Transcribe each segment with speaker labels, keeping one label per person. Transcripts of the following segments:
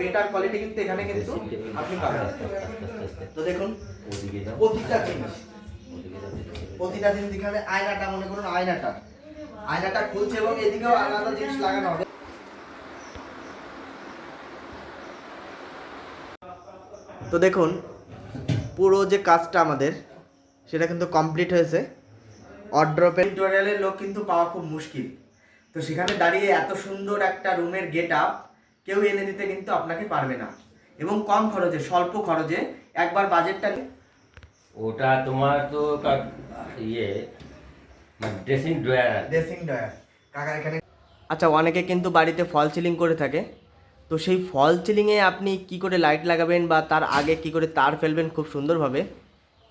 Speaker 1: Better quality কিন্তু এখানে কিন্তু আপনি পাবেন। তো দেখুন প্রতিটা জিনিস। প্রতিটা জিনিস এখানে আয়নাটা মনে করুন আয়নাটা। আয়নাটা খুলছে এবং এদিকেও আলাদা জিনিস লাগানো হবে। তো দেখুন পুরো যে কাজটা আমাদের সেটা কিন্তু কমপ্লিট হয়েছে। অড্রপের টিউটোরিয়ালের লোক কিন্তু পাওয়া খুব মুশকিল। তো সেখানে দাঁড়িয়ে এত সুন্দর একটা রুমের গেট আপ কেউ এনে দিতে কিন্তু আপনাকে পারবে না। এবং কম খরচে স্বল্প খরচে একবার বাজেটটা
Speaker 2: ওটা তোমার তো ইয়ে ড্রেসিং ড্রয়ার
Speaker 1: ড্রেসিং ড্রয়ার কাকা এখানে আচ্ছা অনেকে কিন্তু বাড়িতে ফল সিলিং করে থাকে। তো সেই ফল সিলিংয়ে আপনি কি করে লাইট লাগাবেন বা তার আগে কি করে তার ফেলবেন খুব সুন্দরভাবে?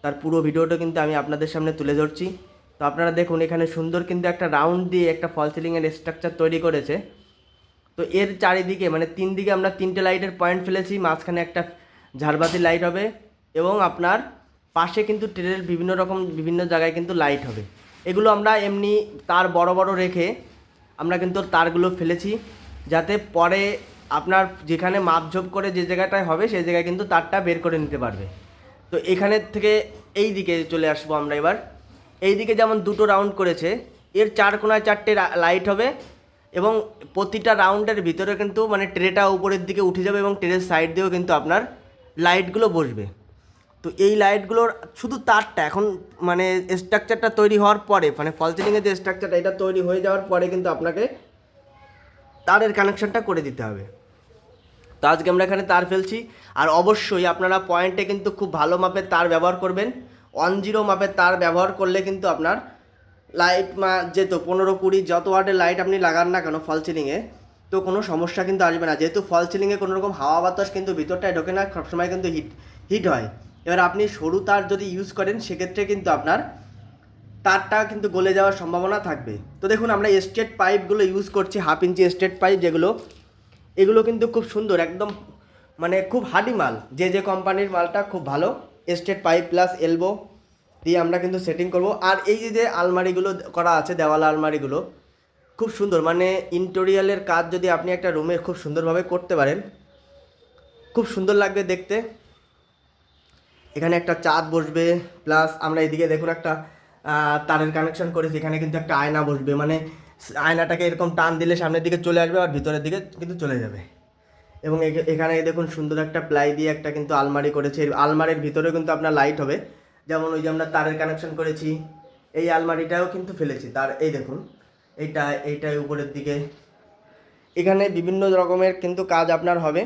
Speaker 1: তার পুরো ভিডিওটা কিন্তু আমি আপনাদের সামনে তুলে ধরছি। তো আপনারা দেখুন এখানে সুন্দর কিন্তু একটা রাউন্ড দিয়ে একটা ফল সিলিংয়ের স্ট্রাকচার তৈরি করেছে। তো এর চারিদিকে মানে তিন দিকে আমরা তিনটে লাইটের পয়েন্ট ফেলেছি, মাঝখানে একটা ঝাড়বাতি লাইট হবে এবং আপনার পাশে কিন্তু ট্রেনের বিভিন্ন রকম, বিভিন্ন জায়গায় কিন্তু লাইট হবে। এগুলো আমরা এমনি তার বড় বড় রেখে আমরা কিন্তু তারগুলো ফেলেছি যাতে পরে আপনার যেখানে মাপঝোপ করে যে জায়গাটায় হবে, সেই জায়গায় কিন্তু তারটা বের করে নিতে পারবে। তো এখানের থেকে এই দিকে চলে আসব আমরা এবার। এই দিকে যেমন দুটো রাউন্ড করেছে, এর চার কোনায় চারটে লাইট হবে এবং প্রতিটা রাউন্ডের ভিতরে কিন্তু মানে ট্রেটা উপরের দিকে উঠে যাবে এবং ট্রের সাইড দিয়েও কিন্তু আপনার লাইটগুলো বসবে। তো এই লাইটগুলোর শুধু তারটা, এখন মানে স্ট্রাকচারটা তৈরি হওয়ার পরে মানে ফল সিলিংয়ের যে স্ট্রাকচারটা এটা তৈরি হয়ে যাওয়ার পরে কিন্তু আপনাকে তারের কানেকশনটা করে দিতে হবে। তো আজকে আমরা এখানে তার ফেলছি। আর অবশ্যই আপনারা পয়েন্টে কিন্তু খুব ভালো মাপের তার ব্যবহার করবেন। ওয়ান জিরো মাপের তার ব্যবহার করলে কিন্তু আপনার লাইট মা যেত পনেরো কুড়ি যত ওয়াটের লাইট আপনি লাগান না কেন ফল সিলিংয়ে তো কোনো সমস্যা কিন্তু আসবে না। যেহেতু ফল সিলিংয়ে কোনো রকম হাওয়া বাতাস কিন্তু ভিতরটায় ঢোকে না, সবসময় কিন্তু হিট হিট হয়। এবার আপনি সরু তার যদি ইউজ করেন, সেক্ষেত্রে কিন্তু আপনার তারটা কিন্তু গলে যাওয়ার সম্ভাবনা থাকবে। তো দেখুন, আমরা স্টেট পাইপগুলো ইউজ করছি হাফ ইঞ্চি স্টেট পাইপ যেগুলো, এগুলো কিন্তু খুব সুন্দর, একদম মানে খুব হাডি মাল। যে যে কোম্পানির মালটা খুব ভালো স্টেট পাইপ প্লাস এলবো দিয়ে আমরা কিন্তু সেটিং করব। আর এই যে আলমারিগুলো করা আছে দেওয়াল আলমারিগুলো, খুব সুন্দর। মানে ইন্টোরিয়ালের কাজ যদি আপনি একটা রুমে খুব সুন্দরভাবে করতে পারেন, খুব সুন্দর লাগবে দেখতে। এখানে একটা চাঁদ বসবে প্লাস আমরা এদিকে দেখুন একটা তারের কানেকশন করেছি। এখানে কিন্তু একটা আয়না বসবে। মানে আয়নাটাকে এরকম টান দিলে সামনের দিকে চলে আসবে আর ভিতরের দিকে কিন্তু চলে যাবে। এবং এখে- এখানে দেখুন সুন্দর একটা প্লাই দিয়ে একটা কিন্তু আলমারি করেছে। আলমারির ভিতরেও কিন্তু আপনার লাইট হবে। যেমন ওই যে আমরা তারের কানেকশন করেছি, এই আলমারিটাও কিন্তু ফেলেছি। তার, এই দেখুন, এইটা, এইটাই উপরের দিকে। এখানে বিভিন্ন রকমের কিন্তু কাজ আপনার হবে।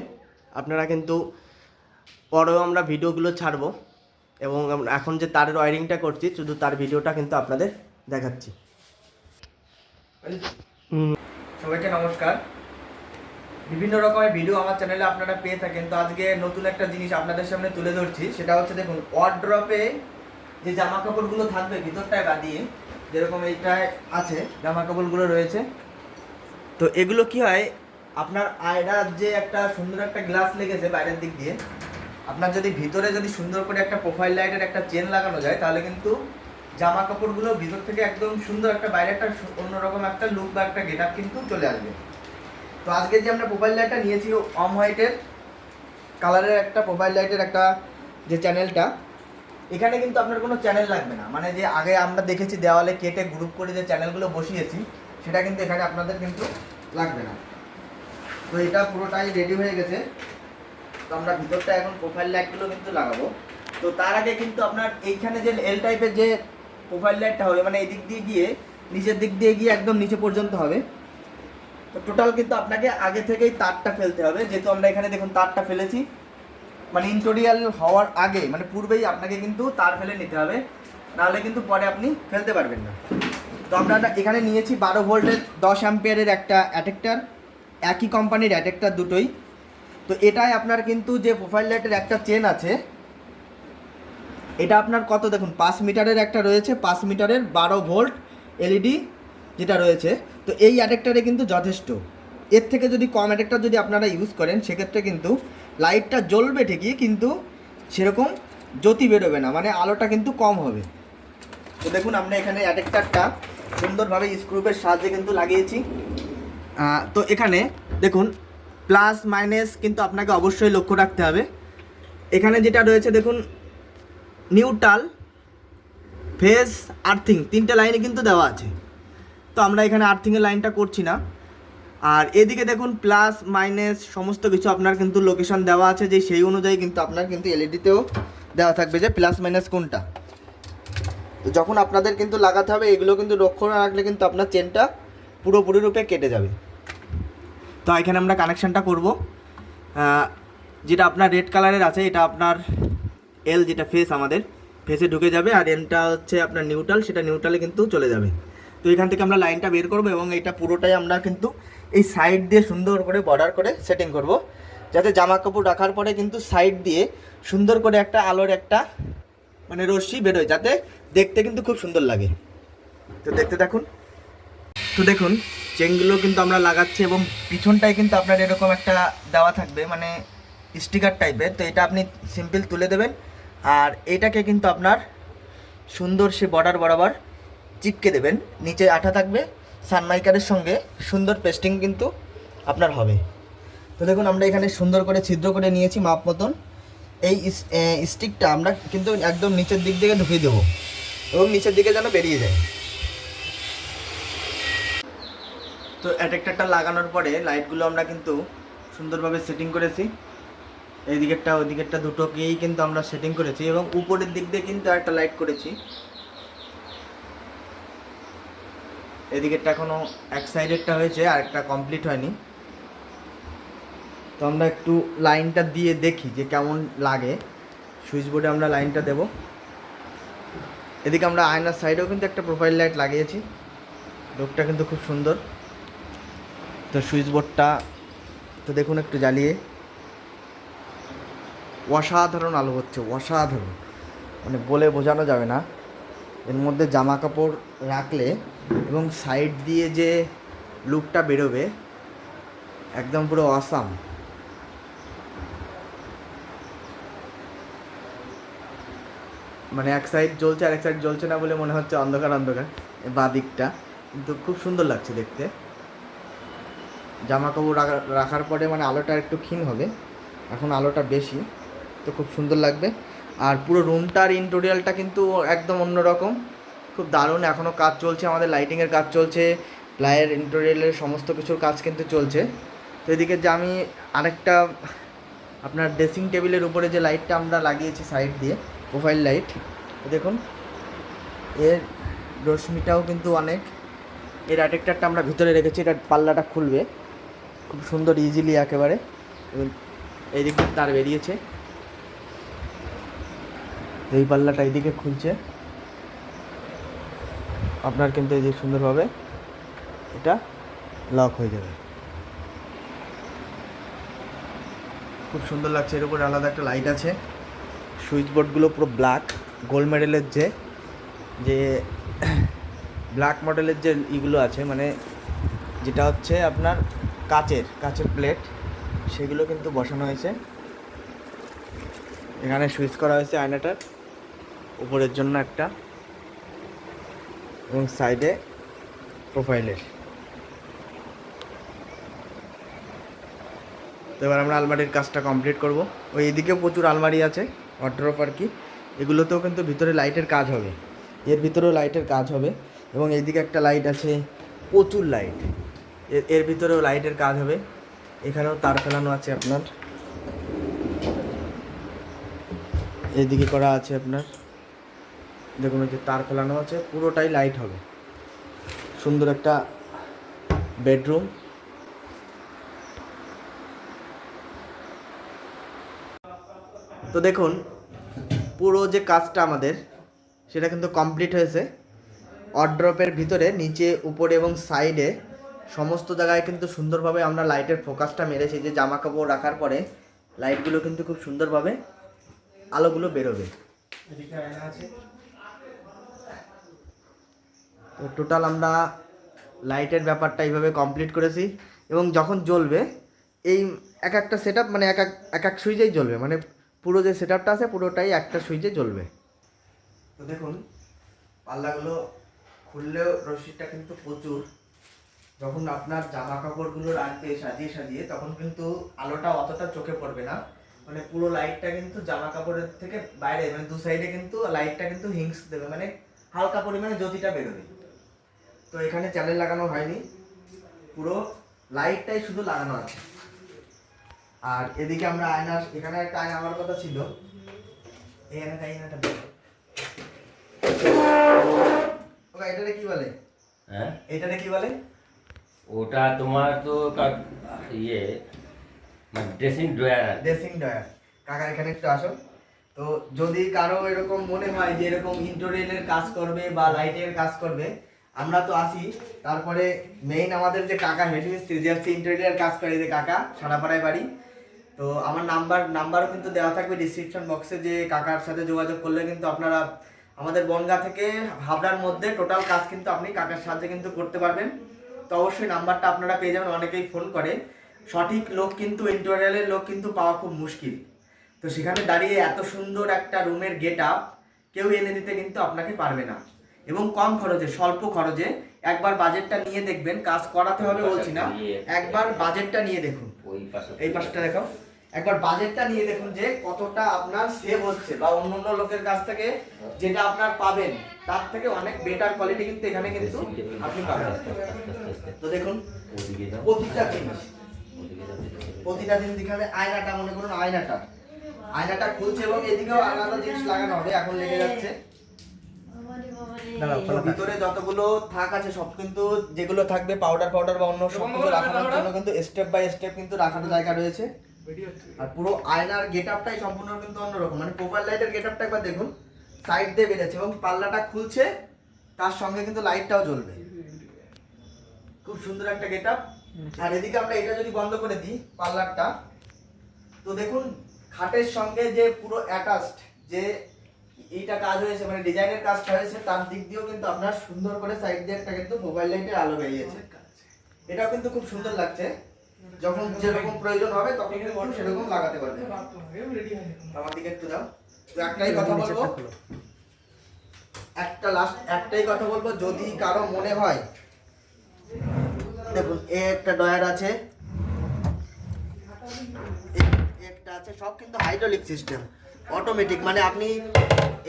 Speaker 1: আপনারা কিন্তু পরেও আমরা ভিডিওগুলো ছাড়বো এবং এখন যে তারের ওয়ারিংটা করছি, শুধু তার ভিডিওটা কিন্তু আপনাদের দেখাচ্ছি। সবাইকে নমস্কার। বিভিন্ন রকমের ভিডিও আমার চ্যানেলে আপনারা পেয়ে থাকেন। তো আজকে নতুন একটা জিনিস আপনাদের সামনে তুলে ধরছি, সেটা হচ্ছে দেখুন ওয়ার্ড্রপে যে জামা কাপড়গুলো থাকবে ভিতরটায় বাদিয়ে যেরকম এইটায় আছে জামা কাপড়গুলো রয়েছে। তো এগুলো কি হয়, আপনার আয়নার যে একটা সুন্দর একটা গ্লাস লেগেছে বাইরের দিক দিয়ে, আপনার যদি ভিতরে যদি সুন্দর করে একটা প্রোফাইল লাইটের একটা চেন লাগানো যায়, তাহলে কিন্তু জামা কাপড়গুলো ভিতর থেকে একদম সুন্দর একটা বাইরে একটা অন্যরকম একটা লুক বা একটা গেট কিন্তু চলে আসবে। তো আজকে যে আমরা প্রোফাইল লাইটটা নিয়েছি অম হোয়াইটের কালারের একটা প্রোফাইল লাইটের একটা যে চ্যানেলটা এখানে কিন্তু আপনার কোনো চ্যানেল লাগবে না। মানে যে আগে আমরা দেখেছি দেওয়ালে কেটে গ্রুপ করে যে চ্যানেলগুলো বসিয়েছি, সেটা কিন্তু এখানে আপনাদের কিন্তু লাগবে না। তো এটা পুরোটাই রেডি হয়ে গেছে। তো আমরা ভিতরটা এখন প্রোফাইল লাইটগুলো কিন্তু লাগাবো। তো তার আগে কিন্তু আপনার এইখানে যে এল টাইপের যে প্রোফাইল লাইটটা হবে মানে এদিক দিয়ে গিয়ে, নিচের দিক দিয়ে গিয়ে একদম নিচে পর্যন্ত হবে। তো টোটাল কিন্তু আপনাকে আগে থেকেই তারটা ফেলতে হবে। যেহেতু আমরা এখানে দেখুন তারটা ফেলেছি। মানে ইন্টোরিয়াল হওয়ার আগে মানে পূর্বেই আপনাকে কিন্তু তার ফেলে নিতে হবে। নাহলে কিন্তু পরে আপনি ফেলতে পারবেন না। তো আমরা এখানে নিয়েছি বারো ভোল্টের দশ অ্যাম্পিয়ারের একটা অ্যাটেক্টার একই কোম্পানির অ্যাটেক্টার দুটোই। তো এটাই আপনার কিন্তু যে প্রোফাইল লাইটের একটা চেন আছে, এটা আপনার কত দেখুন, পাঁচ মিটারের একটা রয়েছে, পাঁচ মিটারের বারো ভোল্ট এলইডি যেটা রয়েছে, তো এই অ্যাডেক্টারে কিন্তু যথেষ্ট। এর থেকে যদি কম অ্যাডেক্টার যদি আপনারা ইউজ করেন, সেক্ষেত্রে কিন্তু লাইটটা জ্বলবে ঠিকই, কিন্তু সেরকম জ্যোতি বেরোবে না মানে আলোটা কিন্তু কম হবে। তো দেখুন, আমরা এখানে অ্যাডেক্টারটা সুন্দরভাবে স্ক্রুপের সাহায্যে কিন্তু লাগিয়েছি। তো এখানে দেখুন প্লাস মাইনাস কিন্তু আপনাকে অবশ্যই লক্ষ্য রাখতে হবে। এখানে যেটা রয়েছে, দেখুন নিউট্রাল ফেস আর্থিং তিনটে লাইনে কিন্তু দেওয়া আছে। তো আমরা এখানে আর্থিংয়ের লাইনটা করছি না। আর এদিকে দেখুন প্লাস মাইনাস সমস্ত কিছু আপনার কিন্তু লোকেশন দেওয়া আছে যে সেই অনুযায়ী কিন্তু আপনার কিন্তু এলইডিতেও দেওয়া থাকবে যে প্লাস মাইনাস কোনটা। তো যখন আপনাদের কিন্তু লাগাতে হবে, এগুলো কিন্তু লক্ষ্য না রাখলে কিন্তু আপনার চেনটা পুরোপুরি রূপে কেটে যাবে। তো এখানে আমরা কানেকশানটা করব। যেটা আপনার রেড কালারের আছে, এটা আপনার এল যেটা ফেস আমাদের ফেসে ঢুকে যাবে, আর এনটা হচ্ছে আপনার নিউট্রাল সেটা নিউট্রালে কিন্তু চলে যাবে। তো এখান থেকে আমরা লাইনটা বের করব এবং এটা পুরোটাই আমরা কিন্তু এই সাইড দিয়ে সুন্দর করে বর্ডার করে সেটিং করব। যাতে জামা কাপড় রাখার পরে কিন্তু সাইড দিয়ে সুন্দর করে একটা আলোর একটা মানে রশ্মি বেরোয়, যাতে দেখতে কিন্তু খুব সুন্দর লাগে। তো দেখতে দেখুন তো দেখুন চেনগুলো কিন্তু আমরা লাগাচ্ছি এবং পিছনটায় কিন্তু আপনার এরকম একটা দেওয়া থাকবে মানে স্টিকার টাইপের তো এটা আপনি সিম্পল তুলে দেবেন। আর এটাকে কিন্তু আপনার সুন্দর সে বর্ডার বরাবর চিপকে দেবেন, নিচে আঠা থাকবে, সানমাইকারের সঙ্গে সুন্দর পেস্টিং কিন্তু আপনার হবে। তো দেখুন, আমরা এখানে সুন্দর করে ছিদ্র করে নিয়েছি মাপ মতন। এই স্টিকটা আমরা কিন্তু একদম নিচের দিক থেকে ঢুকিয়ে দেবো এবং নিচের দিকে যেন বেরিয়ে যায়। তো অ্যাডাপ্টারটা লাগানোর পরে লাইটগুলো আমরা কিন্তু সুন্দরভাবে সেটিং করেছি। এই দিকেরটা ওই দিকেরটা দুটোকেই কিন্তু আমরা সেটিং করেছি এবং উপরের দিক দিয়ে কিন্তু একটা লাইট করেছি। এদিকেরটা এখনও এক সাইডেরটা হয়েছে আর একটা কমপ্লিট হয়নি। তো আমরা একটু লাইনটা দিয়ে দেখি যে কেমন লাগে। সুইচ বোর্ডে আমরা লাইনটা দেব। এদিকে আমরা আয়নার সাইডেও কিন্তু একটা প্রোফাইল লাইট লাগিয়েছি। লোকটা কিন্তু খুব সুন্দর। তো সুইচ বোর্ডটা তো দেখুন একটু জ্বালিয়ে। অসাধারণ আলো হচ্ছে, অসাধারণ। মানে বলে বোঝানো যাবে না। এর মধ্যে জামা কাপড় রাখলে এবং সাইড দিয়ে যে লুকটা বেরোবে, একদম পুরো অসাম মানে এক সাইড জ্বলছে আর এক সাইড জ্বলছে না বলে মনে হচ্ছে অন্ধকার অন্ধকার বা দিকটা কিন্তু খুব সুন্দর লাগছে দেখতে। জামা কাপড় রাখা- রাখার পরে মানে আলোটা একটু ক্ষীণ হবে। এখন আলোটা বেশি, তো খুব সুন্দর লাগবে। আর পুরো রুমটার ইন্টোরিয়ালটা কিন্তু একদম অন্যরকম। খুব দারুণ এখনও কাজ চলছে, আমাদের লাইটিংয়ের কাজ চলছে প্লায়ের ইন্টোরিয়ালের সমস্ত কিছুর কাজ কিন্তু চলছে। তো এদিকে যে আমি আরেকটা, আপনার ড্রেসিং টেবিলের উপরে যে লাইটটা আমরা লাগিয়েছি সাইড দিয়ে প্রোফাইল লাইট দেখুন, এর রশ্মিটাও কিন্তু অনেক। এর অ্যাডেক্টারটা আমরা ভিতরে রেখেছি, এটা পাল্লাটা খুলবে। খুব সুন্দর ইজিলি একেবারে। এই দিক তার বেরিয়েছে। এই পাল্লাটা এইদিকে খুলছে। আপনার কিন্তু এই যে সুন্দরভাবে এটা লক হয়ে যাবে। খুব সুন্দর লাগছে, এর উপরে আলাদা একটা লাইট আছে। সুইচ বোর্ডগুলো পুরো ব্ল্যাক গোল্ড মেডেলের যে যে ব্ল্যাক মডেলের যে ইগুলো আছে মানে যেটা হচ্ছে আপনার কাচের কাচের প্লেট সেগুলো কিন্তু বসানো হয়েছে। এখানে সুইচ করা হয়েছে আয়নাটার। উপরের জন্য একটা এবং সাইডে প্রোফাইলের তো এবার আমরা আলমারির কাজটা কমপ্লিট করব। ওই এদিকেও প্রচুর আলমারি আছে ওয়ার্ড্রপ আর কি। এগুলোতেও কিন্তু ভিতরে লাইটের কাজ হবে। এর ভিতরেও লাইটের কাজ হবে এবং এইদিকে একটা লাইট আছে, প্রচুর লাইটের ভিতরেও লাইটের কাজ হবে। এখানেও তার ফেলানো আছে আপনার। এদিকে করা আছে আপনার। দেখুন ওই যে তার ফেলানো আছে, পুরোটাই লাইট হবে। সুন্দর একটা বেডরুম তো দেখুন, পুরো যে কাজটা আমাদের, সেটা কিন্তু কমপ্লিট হয়েছে। অড্রপের ভিতরে, নিচে, উপরে এবং সাইডে সমস্ত জায়গায় কিন্তু সুন্দরভাবে আমরা লাইটের ফোকাসটা মেরেছি। যে জামা কাপড় রাখার পরে লাইটগুলো কিন্তু খুব সুন্দরভাবে আলোগুলো বেরোবে। তো টোটাল আমরা লাইটের ব্যাপারটা এইভাবে কমপ্লিট করেছি এবং যখন জ্বলবে, এই এক একটা সেট মানে এক এক এক এক সুইচেই জ্বলবে। মানে পুরো যে সেট আছে, পুরোটাই একটা সুইচে জ্বলবে। তো দেখুন, পাল্লাগুলো খুললেও রশিদটা কিন্তু প্রচুর। যখন আপনার জামা কাপড়গুলো রাখবে সাজিয়ে সাজিয়ে, তখন কিন্তু আলোটা অতটা চোখে পড়বে না। মানে পুরো লাইটটা কিন্তু জামা কাপড়ের থেকে বাইরে মানে দু সাইডে কিন্তু লাইটটা কিন্তু হিংস দেবে। মানে হালকা পরিমাণে জ্যোতিটা বেরোবে। তো এখানে চ্যানেল লাগানো হয়নি। পুরো লাইটটাই শুধু লাগানো আছে। আর এদিকে আমরা আয়না এখানে একটা আয়না আমার কথা ছিল। এই আয়নাটা আয়নাটা ওকে এটারে কি বলে?
Speaker 2: হ্যাঁ?
Speaker 1: এটারে কি বলে?
Speaker 2: ওটা তোমার তো ইয়ে ড্রেসিং ড্রয়ার
Speaker 1: ড্রেসিং ডয়ার কাকা এখানে একটু আসো। তো যদি কারও এরকম মনে হয় যে এরকম ইন্টোরিয়ালের কাজ করবে বা লাইটের কাজ করবে আমরা তো আসি। তারপরে মেইন আমাদের যে কাকা হেড মিস্ত্রি যে হচ্ছে ইন্টোরিয়াল কাজ করে যে কাকা সারাপাড়ায় বাড়ি। তো আমার নাম্বার নাম্বারও কিন্তু দেওয়া থাকবে ডিসক্রিপশন বক্সে যে কাকার সাথে যোগাযোগ করলে কিন্তু আপনারা আমাদের বনগা থেকে হাবড়ার মধ্যে টোটাল কাজ কিন্তু আপনি কাকার সাহায্যে কিন্তু করতে পারবেন। তো অবশ্যই নাম্বারটা আপনারা পেয়ে যাবেন, অনেকেই ফোন করে। সঠিক লোক কিন্তু ইন্টোরিয়ালের লোক কিন্তু পাওয়া খুব মুশকিল। তো সেখানে দাঁড়িয়ে এত সুন্দর একটা রুমের গেট আপ কেউ এনে দিতে কিন্তু আপনাকে পারবে না। এবং কম খরচে স্বল্প খরচে একবার বাজেটটা নিয়ে দেখবেন কাজ করাতে হবে বলছি না। একবার বাজেটটা নিয়ে দেখুন। এই পাশটা দেখাও একবার বাজেটটা নিয়ে দেখুন যে কতটা আপনার সেভ হচ্ছে বা অন্য অন্য লোকের কাছ থেকে যেটা আপনার পাবেন তার থেকে অনেক বেটার কোয়ালিটি কিন্তু এখানে কিন্তু আপনি পাবেন। তো দেখুন প্রতিটা জিনিস। প্রতিটা জিনিস এখানে আয়নাটা মনে করুন আয়নাটা। আয়নাটা খুলছে এবং এদিকেও আলাদা জিনিস লাগানো হবে এখন লেগে যাচ্ছে। ভিতরে যতগুলো থাক আছে সব কিন্তু যেগুলো থাকবে পাউডার পাউডার বা অন্য সব কিছু রাখানোর জন্য কিন্তু স্টেপ বাই স্টেপ কিন্তু রাখার জায়গা রয়েছে। আর পুরো আয়নার গেট আপটাই সম্পূর্ণ কিন্তু অন্যরকম। মানে প্রোফাইল লাইটের গেট আপটা একবার দেখুন সাইড দিয়ে বেরোচ্ছে এবং পাল্লাটা খুলছে তার সঙ্গে কিন্তু লাইটটাও জ্বলবে। খুব সুন্দর একটা গেট আপ আর এদিকে আমরা এটা যদি বন্ধ করে দিই পার্লারটা তো দেখুন খাটের সঙ্গে যে পুরো অ্যাটাচড যে এইটা কাজ হয়েছে মানে ডিজাইনের কাজটা হয়েছে তার দিক দিয়েও কিন্তু আপনার সুন্দর করে সাইড দিয়ে একটা কিন্তু মোবাইল লাইটের আলো বেরিয়েছে। এটাও কিন্তু খুব সুন্দর লাগছে। যখন যেরকম প্রয়োজন হবে তখন কিন্তু সেরকম লাগাতে পারবে আমার দিকে একটু দাও। তো একটাই কথা বলব। একটা লাস্ট একটাই কথা বলব যদি কারও মনে হয় দেখুন এ একটা ডয়ার আছে। একটা আছে সব কিন্তু হাইড্রোলিক সিস্টেম অটোমেটিক মানে আপনি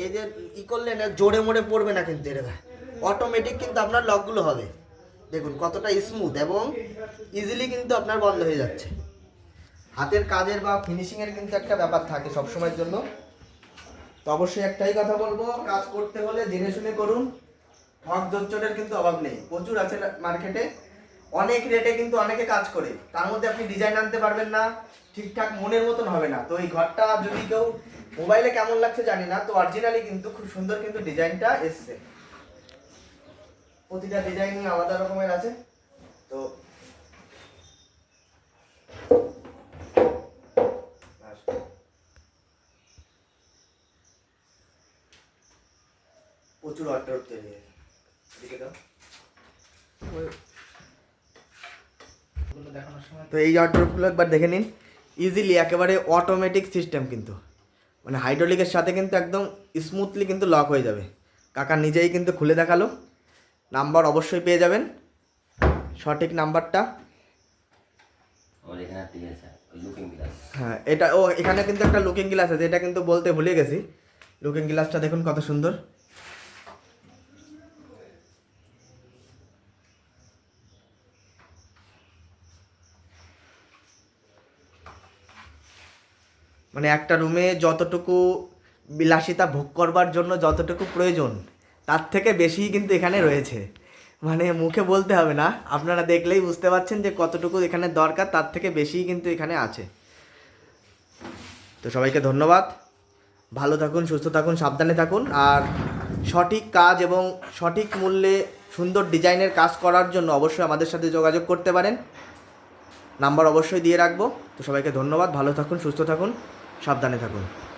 Speaker 1: এই যে ই করলেন এর জোরে মোড়ে পড়বে না কিন্তু এটা অটোমেটিক কিন্তু আপনার লকগুলো হবে। দেখুন কতটা স্মুথ এবং ইজিলি কিন্তু আপনার বন্ধ হয়ে যাচ্ছে। হাতের কাজের বা ফিনিশিংয়ের কিন্তু একটা ব্যাপার থাকে সবসময়ের জন্য। তো অবশ্যই একটাই কথা বলব, কাজ করতে হলে জেনে শুনে করুন। ঠক জোচ্চরের কিন্তু অভাব নেই। প্রচুর আছে মার্কেটে অনেক রেটে কিন্তু অনেকে কাজ করে। তার মধ্যে আপনি ডিজাইন আনতে পারবেন না। ঠিকঠাক মনের মতন হবে না। তো এই ঘরটা যদি কেউ মোবাইলে কেমন লাগছে জানি না, তো অরিজিনালি কিন্তু খুব সুন্দর কিন্তু ডিজাইনটা এসছে। প্রতিটা ডিজাইন আলাদা রকমের আছে, তো প্রচুর অর্ডার তৈরি তো এই অর্ডারগুলো একবার দেখে নিন। ইজিলি একেবারে অটোমেটিক সিস্টেম কিন্তু। মানে হাইড্রোলিকের সাথে কিন্তু একদম স্মুথলি কিন্তু লক হয়ে যাবে। কাকা নিজেই কিন্তু খুলে দেখাল। নাম্বার অবশ্যই পেয়ে যাবেন। সঠিক নাম্বারটা
Speaker 2: ইয়ে
Speaker 1: হ্যাঁ এটা ও এখানে কিন্তু একটা লুকিং গ্লাস আছে এটা কিন্তু বলতে ভুলে গেছি। লুকিং গ্লাসটা দেখুন কত সুন্দর। মানে একটা রুমে যতটুকু বিলাসিতা ভোগ করবার জন্য যতটুকু প্রয়োজন, তার থেকে বেশি কিন্তু এখানে রয়েছে। মানে মুখে বলতে হবে না, আপনারা দেখলেই বুঝতে পারছেন যে কতটুকু এখানে দরকার, তার থেকে বেশিই কিন্তু এখানে আছে। তো সবাইকে ধন্যবাদ। ভালো থাকুন, সুস্থ থাকুন, সাবধানে থাকুন, আর সঠিক কাজ এবং সঠিক মূল্যে সুন্দর ডিজাইনের কাজ করার জন্য অবশ্যই আমাদের সাথে যোগাযোগ করতে পারেন। নাম্বার অবশ্যই দিয়ে রাখব। তো সবাইকে ধন্যবাদ, ভালো থাকুন, সুস্থ থাকুন। সাবধানে থাকুন।